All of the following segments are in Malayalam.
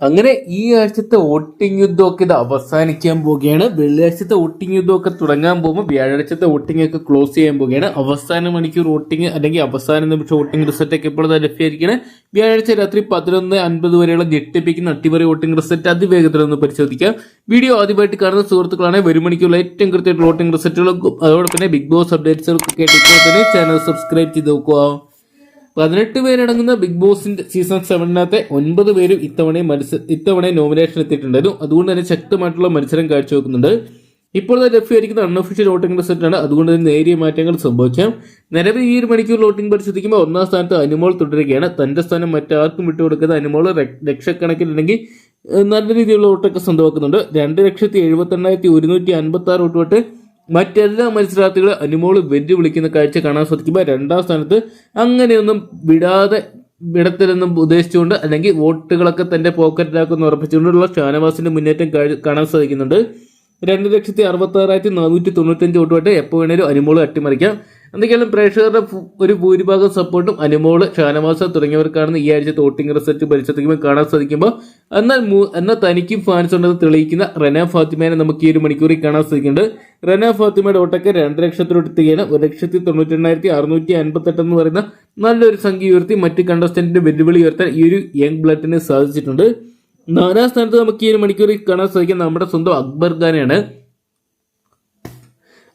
അങ്ങനെ ഈ ആഴ്ചത്തെ വോട്ടിംഗ് യുദ്ധമൊക്കെ ഇത് അവസാനിക്കാൻ പോവുകയാണ്. വെള്ളിയാഴ്ചത്തെ വോട്ടിംഗ് യുദ്ധമൊക്കെ തുടങ്ങാൻ പോകുമ്പോൾ വ്യാഴാഴ്ചത്തെ വോട്ടിംഗ് ഒക്കെ ക്ലോസ് ചെയ്യാൻ പോവുകയാണ്. അവസാന മണിക്കൂർ വോട്ടിംഗ് അല്ലെങ്കിൽ അവസാന നിമിഷം വോട്ടിംഗ് റിസൾട്ട് ഒക്കെ ഇപ്പോൾ ലഭ്യമായിരിക്കുകയാണ്. വ്യാഴാഴ്ച രാത്രി പതിനൊന്ന് അൻപത് വരെയുള്ള ഞെട്ടിപ്പിക്കുന്ന അട്ടിമറി വോട്ടിംഗ് റിസൾട്ട് അതിവേഗത്തിൽ ഒന്ന് പരിശോധിക്കാം. വീഡിയോ ആദ്യമായിട്ട് കാണുന്ന സുഹൃത്തുക്കളാണ് വരും മണിക്കൂറിൽ ഏറ്റവും കൃത്യമായിട്ട് വോട്ടിംഗ് റിസൾട്ടുകളും അതോടൊപ്പം തന്നെ ബിഗ് ബോസ് അപ്ഡേറ്റ്സുകൾ ഇപ്പോൾ തന്നെ ചാനൽ സബ്സ്ക്രൈബ് ചെയ്ത് നോക്കുക. പതിനെട്ട് പേരടങ്ങുന്ന ബിഗ് ബോസിന്റെ സീസൺ സെവനിനകത്തെ ഒൻപത് പേരും ഇത്തവണ മത്സര ഇത്തവണ നോമിനേഷൻ എത്തിയിട്ടുണ്ടായിരുന്നു അതുകൊണ്ട് തന്നെ ശക്തമായിട്ടുള്ള മത്സരം കാഴ്ചവെക്കുന്നുണ്ട്. ഇപ്പോൾ ലഭ്യമായിരിക്കുന്ന അൺഒഫീഷ്യൽ വോട്ടിംഗ് റിസൾട്ടാണ് അതുകൊണ്ട് തന്നെ നേരിയ മാറ്റങ്ങൾ സംഭവിക്കാം. നിലവിൽ ഈ ഒരു മണിക്കൂർ വോട്ടിംഗ് പരിശോധിക്കുമ്പോൾ ഒന്നാം സ്ഥാനത്ത് അനുമോൾ തുടരുകയാണ്. തന്റെ സ്ഥാനം മറ്റാർക്കും വിട്ടുകൊടുക്കുന്ന അനുമോൾ ലക്ഷക്കണക്കിലുണ്ടെങ്കിൽ നല്ല രീതിയിലുള്ള വോട്ടൊക്കെ സ്വന്തമാക്കുന്നുണ്ട്. രണ്ട് ലക്ഷത്തി എഴുപത്തി എണ്ണായിരത്തി ഒരുന്നൂറ്റി അൻപത്തി ആറ് വോട്ട് മറ്റെല്ലാ മത്സരാർത്ഥികളും അനുമോൾ വെല്ലുവിളിക്കുന്ന കാഴ്ച കാണാൻ സാധിക്കുമ്പോൾ രണ്ടാം സ്ഥാനത്ത് അങ്ങനെയൊന്നും വിടാതെ വിടത്തിലെന്നും ഉദ്ദേശിച്ചുകൊണ്ട് അല്ലെങ്കിൽ വോട്ടുകളൊക്കെ തന്റെ പോക്കറ്റിലാക്കുന്ന ഉറപ്പിച്ചുകൊണ്ടുള്ള ഷാനവാസിന്റെ മുന്നേറ്റം കാണാൻ സാധിക്കുന്നുണ്ട്. രണ്ട് ലക്ഷത്തി അറുപത്തി ആറായിരത്തി നാനൂറ്റി തൊണ്ണൂറ്റഞ്ച് വോട്ടുമായിട്ട് എപ്പോൾ വേണേലും അനുമോൾ അട്ടിമറിക്കാം. എന്തൊക്കെയാലും പ്രേക്ഷകരുടെ ഒരു ഭൂരിഭാഗം സപ്പോർട്ടും അനുമോൾ ഷാനവാസ തുടങ്ങിയവർക്കാണെന്ന് ഈ ആഴ്ച വോട്ടിംഗ് റിസൾട്ട് പരിശോധിക്കുമ്പോൾ കാണാൻ സാധിക്കുമ്പോൾ എന്നാൽ എന്നാൽ തനിക്കും ഫാൻസ് ഉണ്ടെന്ന് തെളിയിക്കുന്ന റന ഫാത്തിമേനെ നമുക്ക് ഈ ഒരു മണിക്കൂറിൽ കാണാൻ സാധിക്കുന്നുണ്ട്. റന ഫാത്തിമയുടെ ഓട്ടൊക്കെ രണ്ട് ലക്ഷത്തിലോട്ട് എത്തുകയാണ് ഒരു ലക്ഷത്തി തൊണ്ണൂറ്റി എണ്ണായിരത്തി അറുന്നൂറ്റി അൻപത്തെട്ട് എന്ന് പറയുന്ന നല്ലൊരു സംഖ്യ ഉയർത്തി മറ്റ് കണ്ടസ്റ്റന്റിന്റെ വെല്ലുവിളി ഉയർത്താൻ ഈ ഒരു യങ് ബ്ലഡിന് സാധിച്ചിട്ടുണ്ട്. നാലാം സ്ഥാനത്ത് നമുക്ക് ഈ ഒരു മണിക്കൂറിൽ കാണാൻ സാധിക്കുന്ന നമ്മുടെ സ്വന്തം അക്ബർ ഖാനെയാണ്.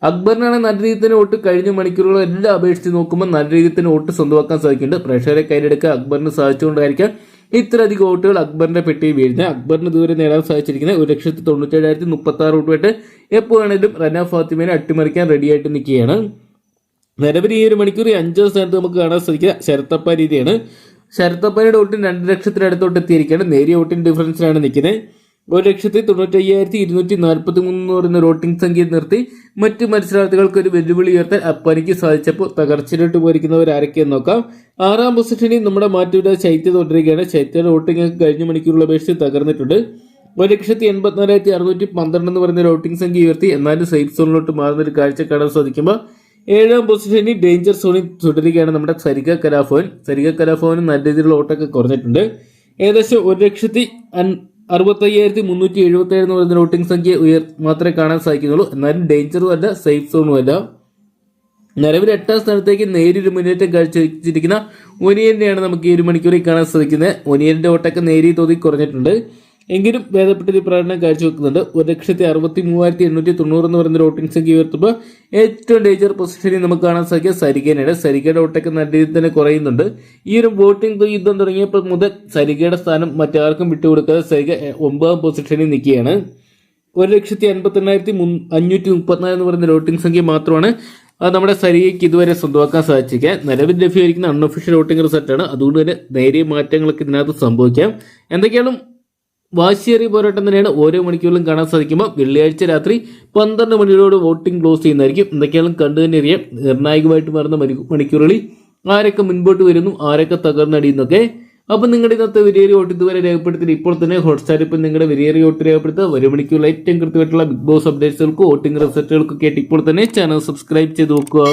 അക്ബറിനാണ് നല്ല രീതിയിൽ തന്നെ വോട്ട് കഴിഞ്ഞ മണിക്കൂറുകൾ എല്ലാം അപേക്ഷിച്ച് നോക്കുമ്പോൾ നല്ല രീതിയിൽ തന്നെ വോട്ട് സ്വന്തമാക്കാൻ സാധിക്കുന്നുണ്ട്. പ്രേക്ഷകരെ കയ്യിലെടുക്കാൻ അക്ബറിന് സാധിച്ചുകൊണ്ടായിരിക്കാം ഇത്രയധികം വോട്ടുകൾ അക്ബറിന്റെ പെട്ടിയിൽ വീഴുന്നത്. അക്ബറിന് ദൂരെ നേടാൻ സാധിച്ചിരിക്കുന്നത് ഒരു ലക്ഷത്തി തൊണ്ണൂറ്റേഴായിരത്തി മുപ്പത്തി ആറ് വോട്ടുമായിട്ട് റന ഫാത്തിമേനെ അട്ടിമറിക്കാൻ റെഡിയായിട്ട് നിൽക്കുകയാണ്. നിലവിൽ ഈ ഒരു മണിക്കൂർ അഞ്ചാം സ്ഥാനത്ത് നമുക്ക് കാണാൻ സാധിക്കുക ശരത്തപ്പ രീതിയാണ്. ശരത്തപ്പനയുടെ വോട്ടിന് രണ്ട് ലക്ഷത്തിനടുത്തോട്ട് എത്തിയിരിക്കുകയാണ്. നേരിയ വോട്ടിന് ഡിഫറൻസിലാണ് നിൽക്കുന്നത്. ഒരു ലക്ഷത്തി തൊണ്ണൂറ്റി അയ്യായിരത്തി ഇരുന്നൂറ്റി നാൽപ്പത്തി മൂന്ന് എന്ന് പറയുന്ന റോട്ടിംഗ് സംഖ്യ നിർത്തി മറ്റ് മത്സരാർത്ഥികൾക്ക് ഒരു വെല്ലുവിളി ഉയർത്താൻ അപ്പാനിക്ക് സാധിച്ചപ്പോൾ തകർച്ചയിലോട്ട് പോയിരിക്കുന്നവർ ആരൊക്കെയെന്ന് നോക്കാം. ആറാം പൊസിഷനിൽ നമ്മുടെ മാറ്റിവിട ചൈത്യ തുടരുകയാണ് ശൈത്യയുടെ റോട്ടിംഗ് കഴിഞ്ഞ മണിക്കൂറുള്ള അപേക്ഷിച്ച് തകർന്നിട്ടുണ്ട്. ഒരു ലക്ഷത്തി എൺപത്തിനാലായിരത്തി അറുന്നൂറ്റി പന്ത്രണ്ട് എന്ന് പറയുന്ന റോട്ടിംഗ് സംഖ്യ ഉയർത്തി. എന്നാലും സേഫ് സോണിലോട്ട് മാറുന്ന ഒരു കാഴ്ച കാണാൻ സാധിക്കുമ്പോൾ ഏഴാം പൊസിഷനിൽ ഡേഞ്ചർ സോണിൽ തുടരുകയാണ് നമ്മുടെ സരിക കലാഫോൻ സരിക കലാഫോന് നല്ല രീതിയിലുള്ള ഓട്ടൊക്കെ കുറഞ്ഞിട്ടുണ്ട്. ഏകദേശം ഒരു ലക്ഷത്തി അറുപത്തി അയ്യായിരത്തി മുന്നൂറ്റി എഴുപത്തി ഏഴ് എന്ന് പറയുന്ന വോട്ടിംഗ് സംഖ്യ ഉയർ മാത്രമേ കാണാൻ സാധിക്കുന്നുള്ളൂ. എന്നാലും ഡേഞ്ചറും അല്ല സേഫ് സോണും അല്ല. നിലവിൽ എട്ടാം സ്ഥാനത്തേക്ക് നേരിയൊരു മുന്നേറ്റം കാഴ്ചവെച്ചിരിക്കുന്ന ഒനിയന്റെയാണ് നമുക്ക് ഈ ഒരു മണിക്കൂറിൽ കാണാൻ സാധിക്കുന്നത്. ഒനിയന്റെ ഓട്ടൊക്കെ നേരിയ തോതിൽ കുറഞ്ഞിട്ടുണ്ട്. എങ്കിലും ഭേദപ്പെട്ട ഒരു പ്രകടനം കാഴ്ചവെക്കുന്നുണ്ട് ഒരു ലക്ഷത്തി അറുപത്തി മൂവായിരത്തി എണ്ണൂറ്റി തൊണ്ണൂറ് എന്ന് പറയുന്ന വോട്ടിംഗ് സംഖ്യ ഉയർത്തുമ്പോൾ ഏറ്റവും ഡേഞ്ചർ പൊസിഷനിൽ നമുക്ക് കാണാൻ സാധിക്കുക സരികേനയുടെ സരികയുടെ ഓട്ടൊക്കെ നല്ല രീതിയിൽ തന്നെ കുറയുന്നുണ്ട്. ഈ ഒരു വോട്ടിംഗ് യുദ്ധം തുടങ്ങിയപ്പോൾ മുതൽ സരികയുടെ സ്ഥാനം മറ്റാർക്കും വിട്ടുകൊടുക്കാതെ സരിക ഒമ്പതാം പൊസിഷനിൽ നിൽക്കുകയാണ്. ഒരു ലക്ഷത്തി അൻപത്തി എണ്ണായിരത്തി അഞ്ഞൂറ്റി മുപ്പത്തിനാല് എന്ന് പറയുന്ന വോട്ടിംഗ് സംഖ്യ മാത്രമാണ് അത് നമ്മുടെ സരികയ്ക്ക് ഇതുവരെ സ്വന്തമാക്കാൻ സാധിച്ചിരിക്കുക. നിലവിൽ ലഭ്യമായിരിക്കുന്ന അൺഒഫീഷ്യൽ വോട്ടിംഗ് റിസൾട്ടാണ്. അതുകൊണ്ട് തന്നെ നേരിയ മാറ്റങ്ങളൊക്കെ ഇതിനകത്ത് സംഭവിക്കാം. എന്തൊക്കെയാണ് വാശിയേറിയ പോരാട്ടം തന്നെയാണ് ഓരോ മണിക്കൂറിലും കാണാൻ സാധിക്കുമ്പോൾ വെള്ളിയാഴ്ച രാത്രി പന്ത്രണ്ട് മണിയോട് വോട്ടിംഗ് ക്ലോസ് ചെയ്യുന്നതായിരിക്കും. എന്തൊക്കെയാണ് കണ്ടു തന്നെ അറിയാം. നിർണായകമായിട്ട് മാറുന്ന മണിക്കൂറുകളിൽ ആരൊക്കെ മുൻപോട്ട് വരുന്നു ആരൊക്കെ തകർന്നടിയുന്നൊക്കെ. അപ്പം നിങ്ങളുടെ ഇന്നത്തെ വിലയേറി വോട്ട് ഇതുവരെ രേഖപ്പെടുത്തിയിട്ട് ഇപ്പോൾ തന്നെ ഹോട്ട്സ്റ്റാർ ഇപ്പം നിങ്ങളുടെ വിലയേറി വോട്ട് രേഖപ്പെടുത്തുക. ഒരു മണിക്കൂറിൽ ഏറ്റവും കൃത്യമായിട്ടുള്ള ബിഗ് ബോസ് അപ്ഡേറ്റ്സുകൾക്കും വോട്ടിംഗ് റിസൾട്ടുകൾക്കൊക്കെ ആയിട്ട് ഇപ്പോൾ തന്നെ ചാനൽ സബ്സ്ക്രൈബ് ചെയ്ത് നോക്കുക.